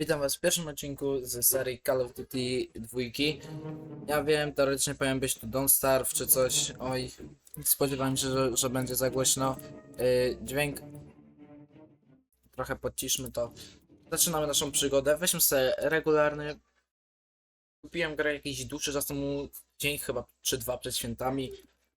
Witam Was w pierwszym odcinku z serii Call of Duty 2. Ja wiem, teoretycznie powinien być tu Don't Starve czy coś. Oj, spodziewałem się, że, że będzie za głośno. Yy, dźwięk. Trochę podciszmy to. Zaczynamy naszą przygodę. Weźmy sobie regularny. Kupiłem grę jakiś dłuższy czas temu, dzień chyba czy dwa przed świętami.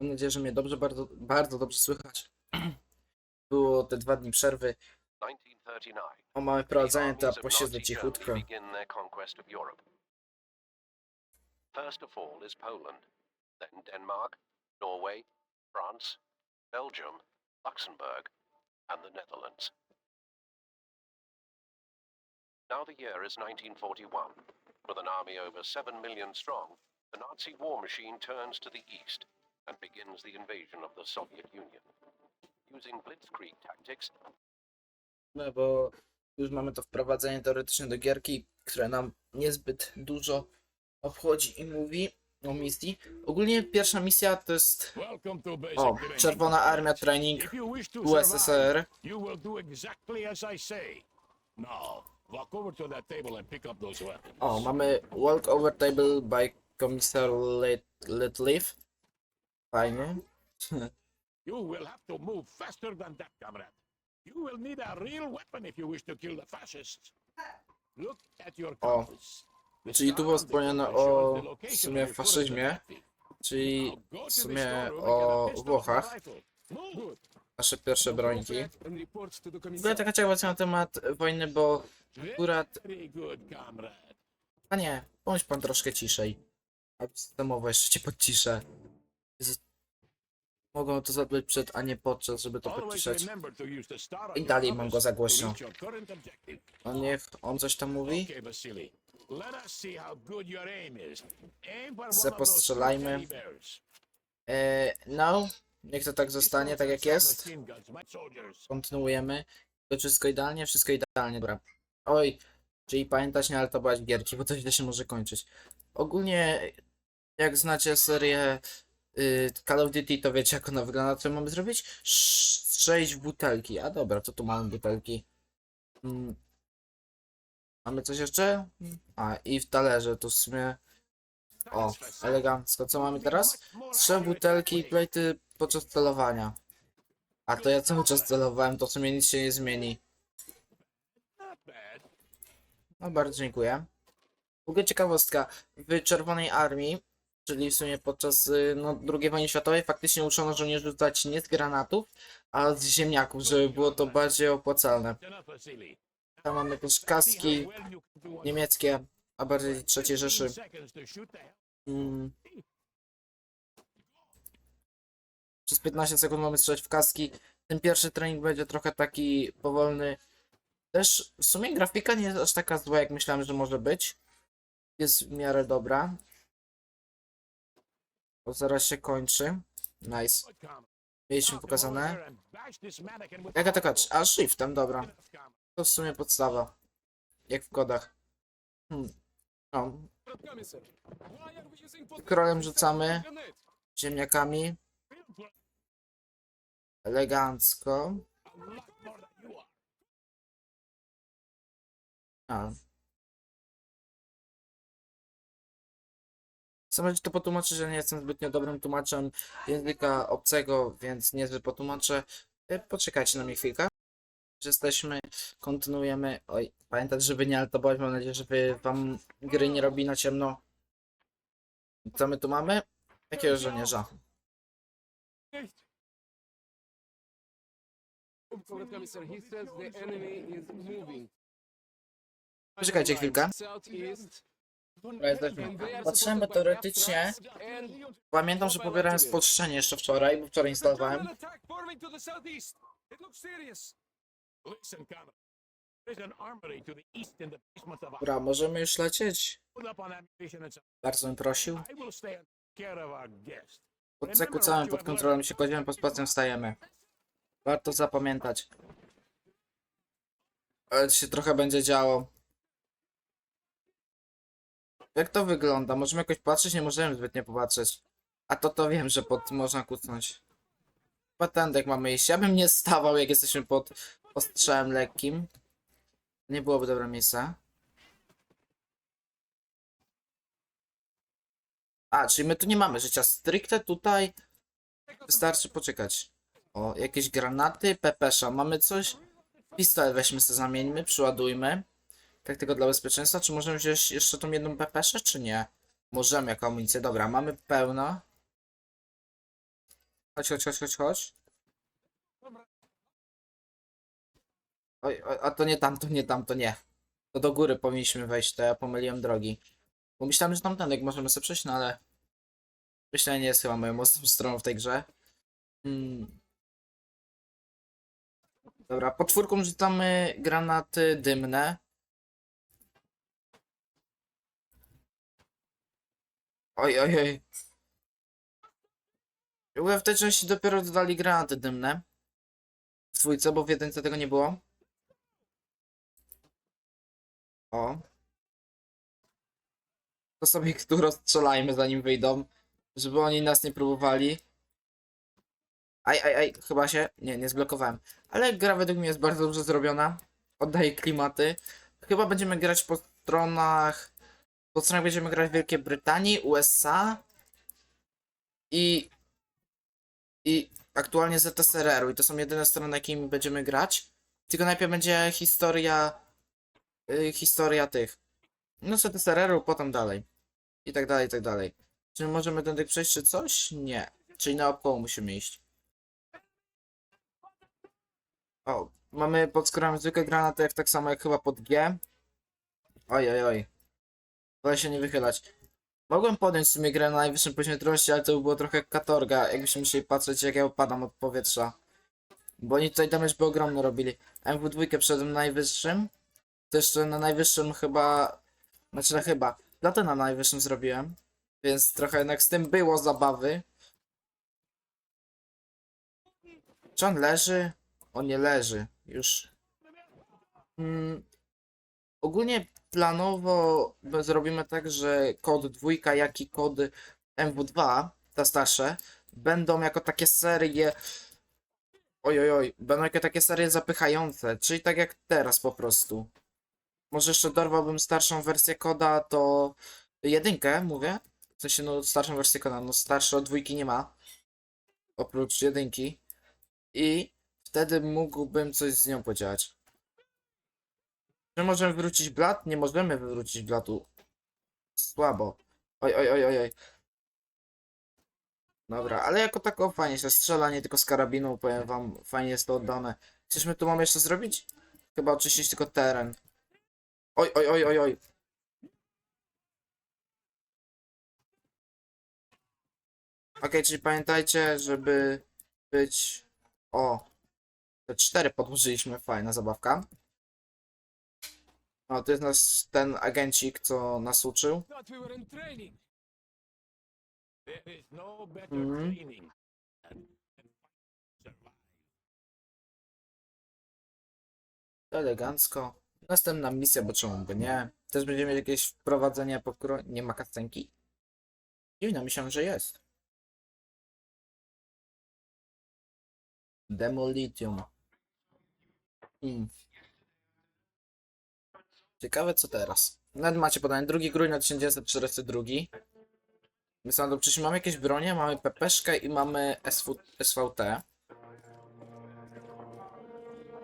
Mam nadzieję, że mnie dobrze, bardzo, bardzo dobrze słychać. Było te dwa dni przerwy. 1939. O, mamy The prowadzenie, to armies posiedzę cichutko. Begin their conquest of Europe. First of all is Poland, then Denmark, Norway, France, Belgium, Luxembourg, and the Netherlands. Now the year is 1941. With an army over 7 million strong, the Nazi war machine turns to the east and begins the invasion of the Soviet Union. Using blitzkrieg tactics, bo już mamy to wprowadzenie teoretycznie do gierki, które nam niezbyt dużo obchodzi i mówi o misji. Ogólnie pierwsza misja to jest o. Czerwona Armia Training USSR. O, mamy Walk Over Table by Commissar Litleaf. Fajnie. You will have to move faster than that, comrade. You will need a real weapon if you wish to kill the fascists. Look at your O, compass. The czyli tu star było on the wspomniane compass shows o w location sumie of your current faszyzmie, objective. czyli Now go to w the sumie storeroom and get o a pistol Włochach, and a rifle. Move. nasze pierwsze brońki. Była taka ciekawostka na temat wojny, bo akurat Very good, comrade. Panie, bądź pan troszkę ciszej. A systemowo jeszcze cię podciszę. Mogą to zrobić przed, a nie podczas, żeby to podciszać. to I dalej mam go za to głośno. No niech on coś tam mówi. Okay, Vasily. Let us see how good your aim is. Aim for Se one of those two postrzelajmy. teddy bears. Eee, no, niech to tak zostanie, tak jak jest. Kontynuujemy. To wszystko idealnie, wszystko idealnie, dobra. Oj, czyli pamiętać nie altować gierki, bo to źle się może kończyć. Ogólnie, jak znacie serię Call of Duty, to wiecie jak ona wygląda, co mamy zrobić? Sz- Sześć butelki, a dobra, to tu mamy butelki. Mm. Mamy coś jeszcze? A, i w talerze, to w sumie... O, elegancko. Co mamy teraz? Trzy butelki i plejty podczas celowania. A to ja cały czas celowałem, to w sumie nic się nie zmieni. No bardzo dziękuję. W ogóle ciekawostka, w Czerwonej Armii, czyli w sumie podczas y, no, II wojny światowej faktycznie uczono żołnierzy rzucać nie z granatów, a z ziemniaków, żeby było to bardziej opłacalne. Tam mamy też kaski niemieckie, a bardziej III Rzeszy. 15 seconds to shoot the hell. Mm. Przez 15 sekund mamy strzelać w kaski. Ten pierwszy trening będzie trochę taki powolny. Też w sumie grafika nie jest aż taka zła, jak myślałem, że może być. Jest w miarę dobra. Bo zaraz się kończy. Nice. Mieliśmy pokazane. taka? rifle. A shiftem, dobra. To w sumie podstawa. Jak w kodach. Hmm. No, krolem rzucamy. ziemniakami. Elegancko. A lot more than you are. A. Chcę to potłumaczyć, że nie jestem zbytnio dobrym tłumaczem języka obcego, więc niezbyt potłumaczę. E, Poczekajcie na mnie chwilkę. Jesteśmy, kontynuujemy. Oj, pamiętać, żeby nie altobować. Mam nadzieję, że wam gry nie robi na ciemno. Co my tu mamy? Jakiegoś żołnierza. Poczekajcie chwilkę. Dobra, jesteśmy. teoretycznie pamiętam, że pobierałem spolszczenie jeszcze wczoraj, bo wczoraj instalowałem. the basement of our Dobra, możemy już lecieć? Bardzo bym prosił. Pod ceku całym pod kontrolą się kładziemy, pod spacją wstajemy. Warto zapamiętać. Ale się trochę będzie działo. Jak to wygląda? Możemy jakoś patrzeć? Nie możemy zbytnio popatrzeć. A to to wiem, że pod można kucnąć. Patendek mamy iść. Ja bym nie stawał, jak jesteśmy pod ostrzałem lekkim. Nie byłoby dobre miejsca. A, czyli my tu nie mamy życia. Stricte tutaj wystarczy poczekać. O, jakieś granaty, pepesza. Mamy coś? Pistolet weźmy sobie, zamieńmy, przyładujmy. Tak tylko dla bezpieczeństwa. Czy możemy wziąć jeszcze tą jedną pepeszę, czy nie? Możemy jako amunicję. Dobra, mamy pełno. Chodź, chodź, chodź, chodź, chodź. Oj, oj, a to nie tam, to nie tam, to nie. To do góry powinniśmy wejść, to ja pomyliłem drogi. Bo myślałem, że tamtędy możemy sobie przejść, no ale... Myślę, nie jest chyba moją mocną stroną w tej grze. Hmm. Dobra, pod czwórką rzucamy granaty dymne. Oj, oj, oj. Ogóle w tej części dopiero dodali granaty dymne. W dwójce, bo w jedynce tego nie było. O. To sobie tu rozstrzelajmy zanim wyjdą. Żeby oni nas nie próbowali. Aj, aj, aj, chyba się. Nie, nie zblokowałem. Ale gra według mnie jest bardzo dobrze zrobiona. Oddaje klimaty. Chyba będziemy grać po stronach. Po stronach będziemy grać w Wielkiej Brytanii, USA i. i aktualnie ZSRR-u. I to są jedyne strony, na jakimi będziemy grać. Tylko najpierw będzie historia. y, historia tych. No ZSRR-u, potem dalej. I tak dalej, i tak dalej. Czy możemy tędy przejść, czy coś? Nie. Czyli naokoło musimy iść. O, mamy pod skórami zwykłe granaty, jak tak samo jak chyba pod G. Oj, oj, oj. Wolę się nie wychylać. Mogłem podjąć w sumie grę na najwyższym poziomie trudności, ale to by było trochę katorga, jakbyśmy musieli patrzeć jak ja opadam od powietrza. Bo oni tutaj damage by ogromny robili. MW2 przed najwyższym. To jeszcze na najwyższym chyba... Znaczy na chyba. Dlatego na najwyższym zrobiłem. Więc trochę jednak z tym było zabawy. Czy on leży? On nie leży. Już. Mm, ogólnie planowo zrobimy tak, że kod dwójka, jak i kody MW2, te starsze, będą jako takie serie. Oj, oj, oj, będą jako takie serie zapychające, czyli tak jak teraz po prostu. Może jeszcze dorwałbym starszą wersję koda, to jedynkę, mówię. W sensie, no, starszą wersję koda, no, starsze od dwójki nie ma. Oprócz jedynki. I wtedy mógłbym coś z nią podziałać. Czy możemy wrócić blat? Nie możemy wywrócić blatu. Słabo. Oj, oj, oj, oj, oj. Dobra, ale jako tako fajnie się strzela, nie tylko z karabinu, powiem wam, fajnie jest to oddane. Coś my tu mamy jeszcze zrobić? Chyba oczyścić tylko teren. Oj, oj, oj, oj, oj. Okej, czyli pamiętajcie, żeby być... O, te cztery podłożyliśmy, fajna zabawka. O, to jest nasz, ten agencik, co nas uczył. No Mhm. Elegancko. Następna misja, bo czemu by nie? Też będziemy mieć jakieś wprowadzenie po kro... Nie ma kastenki? Dziwne, myślałem, że jest. Demolitium. Hmm. Ciekawe co teraz. Nawet macie podanie 2 grudnia 1942. My do wcześniej mamy jakieś bronie, mamy pepeszkę i mamy SV, SVT.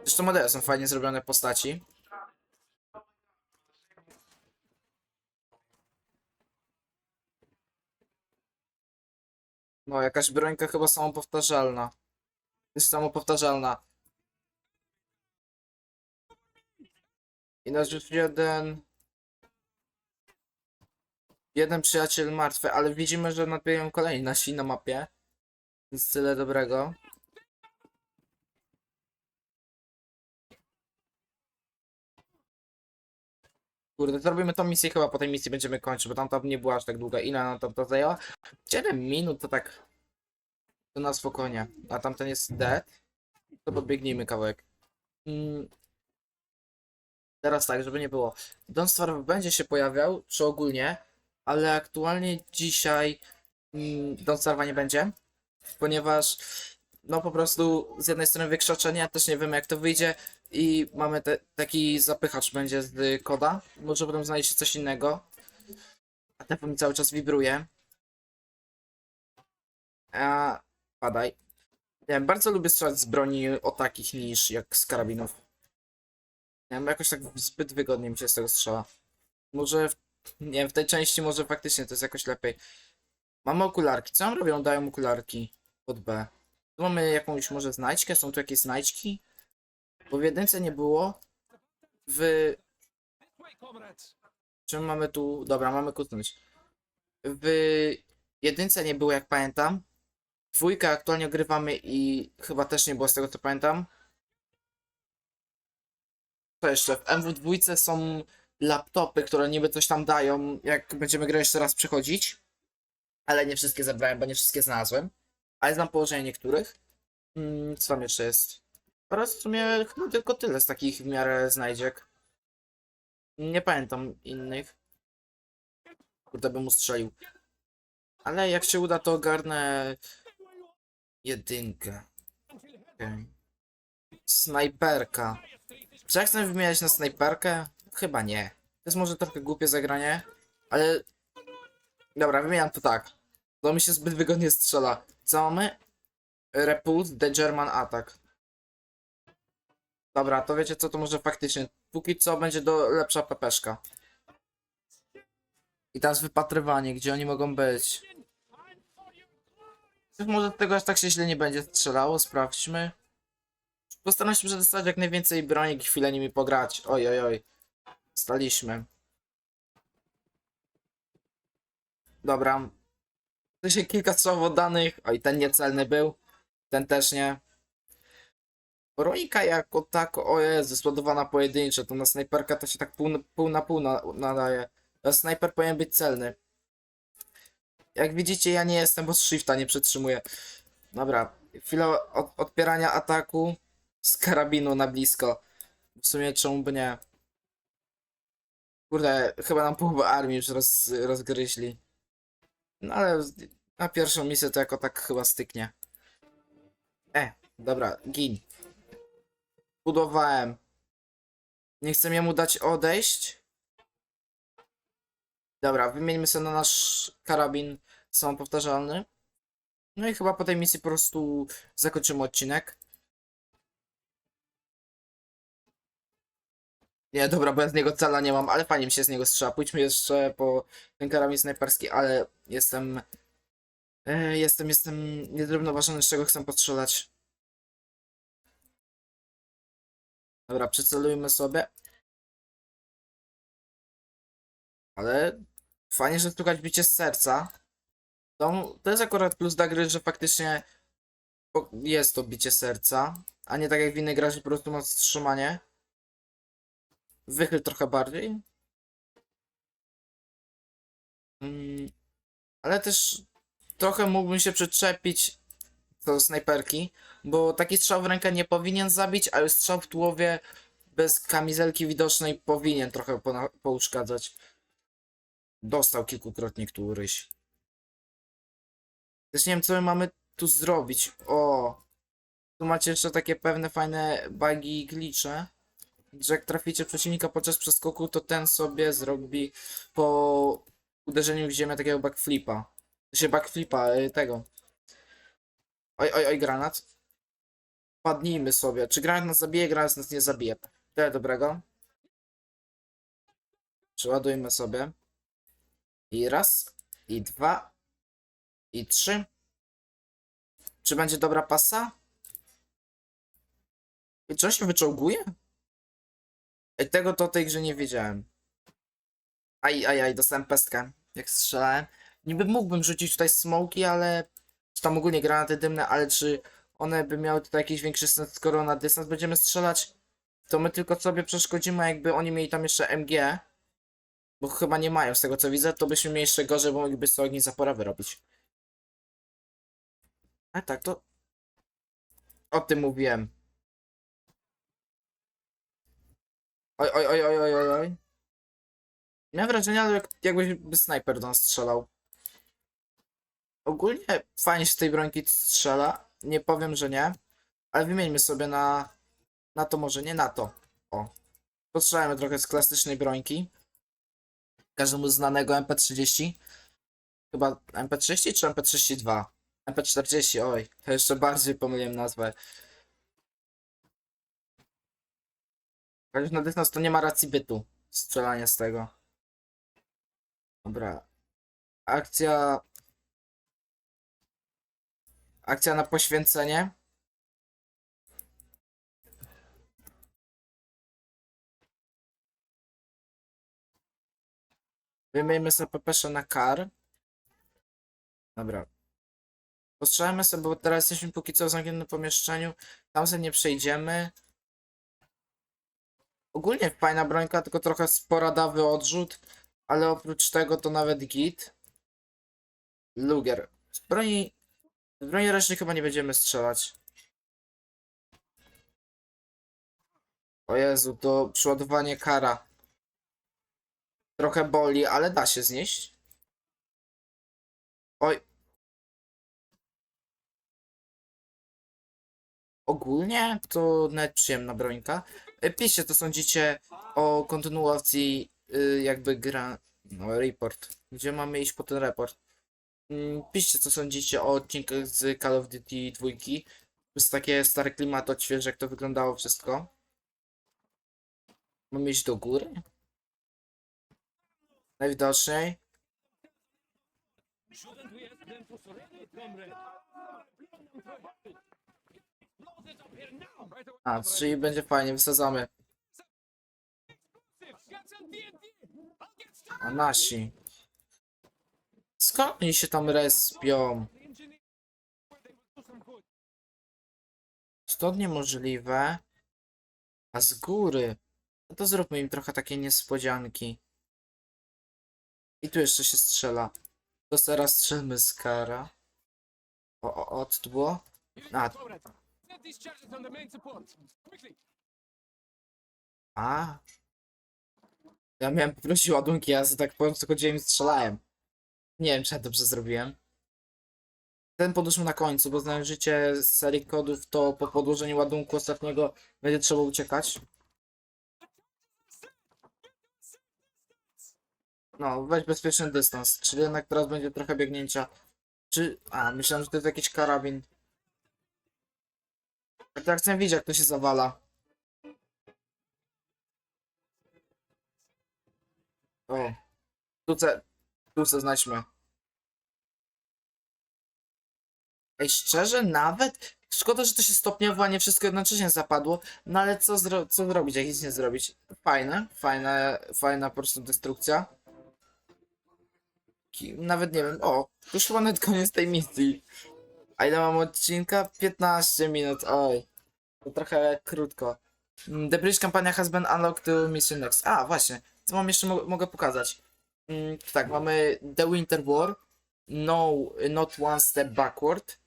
Zresztą modele są fajnie zrobione postaci. No, jakaś brońka chyba samopowtarzalna. Jest samopowtarzalna. I nasz już jeden... Jeden przyjaciel martwy, ale widzimy, że nadbiegają kolejni nasi na mapie. Więc tyle dobrego. Kurde, zrobimy tą misję chyba po tej misji będziemy kończyć, bo tamta nie była aż tak długa. Ile nam tam to zajęła? 7 minut to tak. To na spokojnie. A tamten jest dead. To podbiegnijmy kawałek. Mm. Teraz tak, żeby nie było. Don Starve będzie się pojawiał, czy ogólnie, ale aktualnie dzisiaj mm, Don Starva nie będzie, ponieważ no po prostu z jednej strony wykrzaczenie, też nie wiemy jak to wyjdzie i mamy te, taki zapychacz będzie z koda, może potem znajdzie się coś innego. A telefon mi cały czas wibruje. A, padaj. Wiem, bardzo lubię strzelać z broni o takich niż jak z karabinów. Nie wiem, jakoś tak zbyt wygodnie mi się z tego strzela. Może, w, nie wiem, w tej części może faktycznie to jest jakoś lepiej. Mamy okularki. Co nam robią? Dają okularki pod B. Tu mamy jakąś może znajdźkę? Są tu jakieś znajdźki? Bo w jedynce nie było. W... Czym mamy tu... Dobra, mamy kutnąć. W jedynce nie było, jak pamiętam. Dwójkę aktualnie ogrywamy i chyba też nie było z tego, co pamiętam. Co jeszcze? W MW2 są laptopy, które niby coś tam dają, jak będziemy grę jeszcze raz przechodzić. Ale nie wszystkie zebrałem, bo nie wszystkie znalazłem. Ale znam położenie niektórych. Mm, co tam jeszcze jest? Oraz w sumie chyba tylko tyle z takich w miarę znajdziek. Nie pamiętam innych. Kurde bym ustrzelił. Ale jak się uda, to ogarnę jedynkę. Okej. Snajperka. Czy ja chcę wymieniać na snajperkę? Chyba nie. To jest może trochę głupie zagranie, ale... Dobra, wymieniam to tak. To mi się zbyt wygodnie strzela. Co mamy? Repulse the German Attack. Dobra, to wiecie co, to może faktycznie. Póki co będzie do lepsza pepeszka. I teraz wypatrywanie, gdzie oni mogą być. Może tego aż tak się źle nie będzie strzelało, sprawdźmy. Postaram się przedostać jak najwięcej broni chwilę nimi pograć. Oj, oj, oj. Staliśmy. Dobra. To się kilka słów oddanych. Oj, ten niecelny był. Ten też nie. Brońka jako tako, o Jezu, składowana pojedynczo, to na snajperka to się tak pół, pół na pół na, nadaje. A snajper powinien być celny. Jak widzicie, ja nie jestem, bo shifta nie przetrzymuję. Dobra, chwila od, odpierania ataku z karabinu na blisko. W sumie czemu by nie? Kurde, chyba nam połowę armii już roz, rozgryźli. No ale na pierwszą misję to jako tak chyba styknie. E, dobra, gin. Budowałem. Nie chcę jemu dać odejść. Dobra, wymieńmy sobie na nasz karabin samopowtarzalny. No i chyba po tej misji po prostu zakończymy odcinek. Nie, dobra, bo ja z niego cala nie mam, ale fajnie mi się z niego strzela. Pójdźmy jeszcze po ten karabin snajperski, ale jestem... E, jestem, jestem niezrównoważony, z czego chcę postrzelać. Dobra, przycelujmy sobie. Ale fajnie, że słychać bicie z serca. To, to jest akurat plus dla gry, że faktycznie jest to bicie serca, a nie tak jak w innej grze, po prostu masz wstrzymanie. Wychyl trochę bardziej. Mm, ale też trochę mógłbym się przyczepić do snajperki, bo taki strzał w rękę nie powinien zabić, ale strzał w tułowie bez kamizelki widocznej powinien trochę pona- pouszkadzać. Dostał kilkukrotnie któryś. Też nie wiem, co my mamy tu zrobić. O! Tu macie jeszcze takie pewne fajne bugi i glitche, że jak traficie przeciwnika podczas przeskoku, to ten sobie zrobi po uderzeniu w ziemię takiego backflipa. Się backflipa, y, tego. Oj, oj, oj, granat. Padnijmy sobie. Czy granat nas zabije? Granat nas nie zabije. Tyle dobrego. Przeładujmy sobie. I raz, i dwa, i trzy. Czy będzie dobra pasa? Czy on się wyczołguje? Ej, tego to tej grze nie wiedziałem. Aj, aj, aj, dostałem pestkę, jak strzelałem. Niby mógłbym rzucić tutaj smoki, ale... Czy tam ogólnie granaty dymne, ale czy one by miały tutaj jakiś większy sens, skoro na dystans będziemy strzelać? To my tylko sobie przeszkodzimy, jakby oni mieli tam jeszcze MG. Bo chyba nie mają, z tego co widzę, to byśmy mieli jeszcze gorzej, bo mogliby z ogień zapora wyrobić. A tak, to... O tym mówiłem. Oj, oj, oj, oj, oj, oj. Miałem wrażenie, jak, jakby snajper do nas strzelał. Ogólnie fajnie się z tej brońki strzela. Nie powiem, że nie. Ale wymieńmy sobie na... Na to może, nie na to. O. Postrzelajmy trochę z klasycznej brońki. Każdemu znanego MP30. Chyba MP30 czy MP32? MP40, oj, to jeszcze bardziej pomyliłem nazwę. Chociaż na dystans to nie ma racji bytu. Strzelanie z tego. Dobra. Akcja. Akcja na poświęcenie. Wymyjmy sobie pepesze na kar. Dobra. Postrzelamy sobie, bo teraz jesteśmy póki co w zamkniętym pomieszczeniu. Tam sobie nie przejdziemy. Ogólnie fajna brońka, tylko trochę sporadawy odrzut. Ale oprócz tego to nawet git. Luger. Z broni... Z broni ręcznej chyba nie będziemy strzelać. O Jezu, to przeładowanie kara. Trochę boli, ale da się znieść. Oj. Ogólnie to nawet przyjemna brońka. E, Piszcie, co sądzicie o kontynuacji y, jakby gra... No, report. Gdzie mamy iść po ten report? Mm, Piszcie, co sądzicie o odcinkach z Call of Duty 2. To jest takie stare klimat, odświeże, jak to wyglądało wszystko. Mamy iść do góry? Najwidoczniej. A, czyli będzie fajnie, wysadzamy. A nasi. Skąd oni się tam respią? Stąd niemożliwe. A z góry. No to zróbmy im trochę takiej niespodzianki. I tu jeszcze się strzela. To teraz strzelmy z kara. O, o, o, to było? A, Quickly. a. Ja miałem poprosić ładunki, ja sobie tak powiem, tylko chodziłem strzelałem. Nie wiem, czy ja dobrze zrobiłem. Ten podróżmy na końcu, bo znając życie z serii kodów, to po podłożeniu ładunku ostatniego będzie trzeba uciekać. No, weź bezpieczny dystans, czyli jednak teraz będzie trochę biegnięcia. Czy... A, myślałem, że to jest jakiś karabin. Ja tak chcę widzieć, jak to się zawala. O. Tu se... Tu se znajdźmy. Ej, szczerze, nawet... Szkoda, że to się stopniowo, a nie wszystko jednocześnie zapadło. No ale co, zro... co zrobić, jak nic nie zrobić? Fajne, fajne, fajna po prostu destrukcja. Nawet nie wiem, o, już chyba nawet koniec tej misji. A ile mam odcinka? 15 minut, oj. To trochę krótko. Mm, The British Campania has been unlocked to mission next. A, właśnie, co mam jeszcze mo mogę pokazać? Mm, tak, mamy The Winter War. No, not one step backward.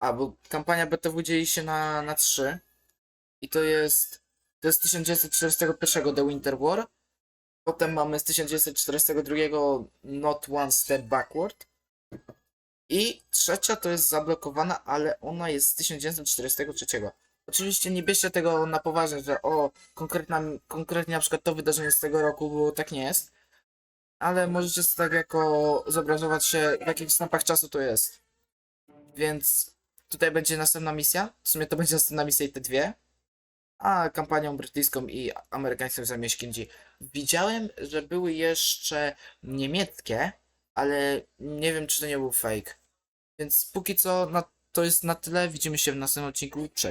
A, bo kampania BTW dzieli się na, na trzy. I to jest. To jest 1941 The Winter War. Potem mamy z 1942 Not One Step Backward. I trzecia to jest zablokowana, ale ona jest z 1943. Oczywiście nie bierzcie tego na poważnie, że o, konkretna, konkretnie na przykład to wydarzenie z tego roku, bo tak nie jest. Ale możecie sobie tak jako zobrazować się, w jakich snapach czasu to jest. Więc tutaj będzie następna misja. W sumie to będzie następna misja i te dwie. A kampanią brytyjską i amerykańską Kinji. Widziałem, że były jeszcze niemieckie, ale nie wiem, czy to nie był fake. Więc póki co na, to jest na tyle. Widzimy się w następnym odcinku. Cześć.